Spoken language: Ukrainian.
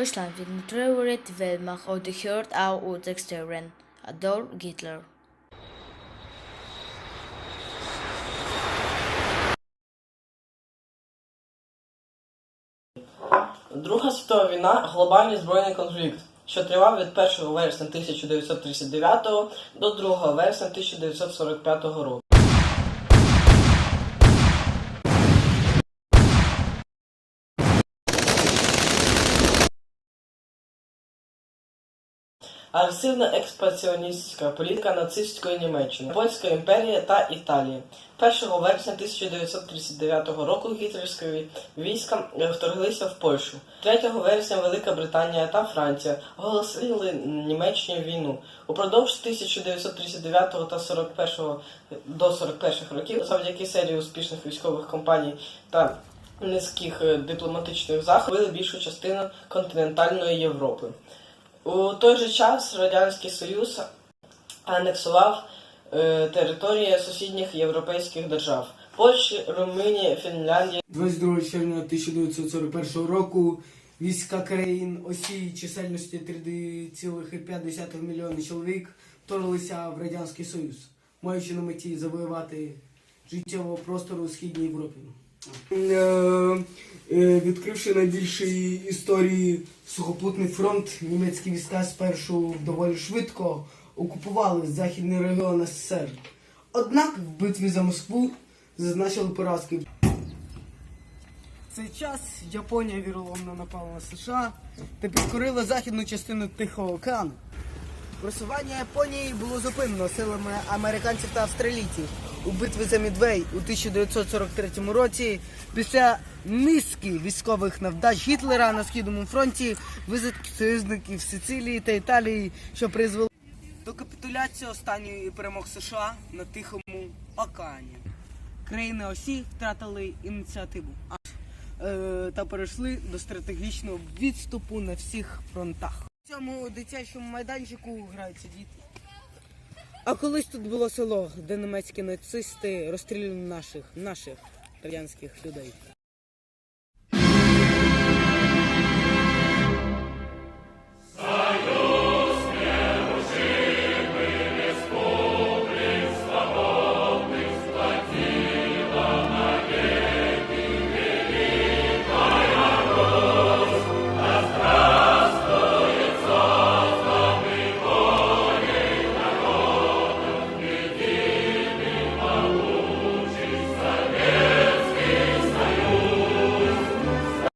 Deutschland wird die Wehrmacht und gehört auch uns externen. Adolf Hitler. Друга світова війна глобальний збройний конфлікт, що тривав від 1 вересня 1939 до 2 вересня 1945 року. Агресивна експансіоністська політика нацистської Німеччини, Польської імперії та Італії. 1 вересня 1939 року гітлерські війська вторглися в Польщу. 3 вересня Велика Британія та Франція оголосили Німеччині війну. Упродовж 1939 та 41 до 41 років, завдяки серії успішних військових кампаній та низьких е, дипломатичних заходів, більшу частину континентальної Європи. У той же час Радянський Союз анексував е, території сусідніх європейських держав Польщі, Румунії, Фінляндії 22 червня 1941 року війська країн осі чисельності 3,5 мільйони чоловік вторглися в Радянський Союз, маючи на меті завоювати життєвого простору у Східній Європі. Е, е, Відкривши найбільший історії сухопутний фронт, німецькі війська спершу доволі швидко окупували західний регіон СССР. Однак в битві за Москву зазначили поразки. В цей час Японія віроломно напала на США та підкорила західну частину Тихого океану. Просування Японії було зупинено силами американців та австралійців у битві за Мідвей у 1943 році. Після низки військових навдач Гітлера на східному фронті висадки союзників Сицилії та Італії, що призвело до капітуляції останньої перемог США на Тихому океані. Країни осі втратили ініціативу е, та перейшли до стратегічного відступу на всіх фронтах. Цьому дитячому майданчику граються діти. А колись тут було село, де німецькі нацисти розстрілювали наших, наших радянських людей.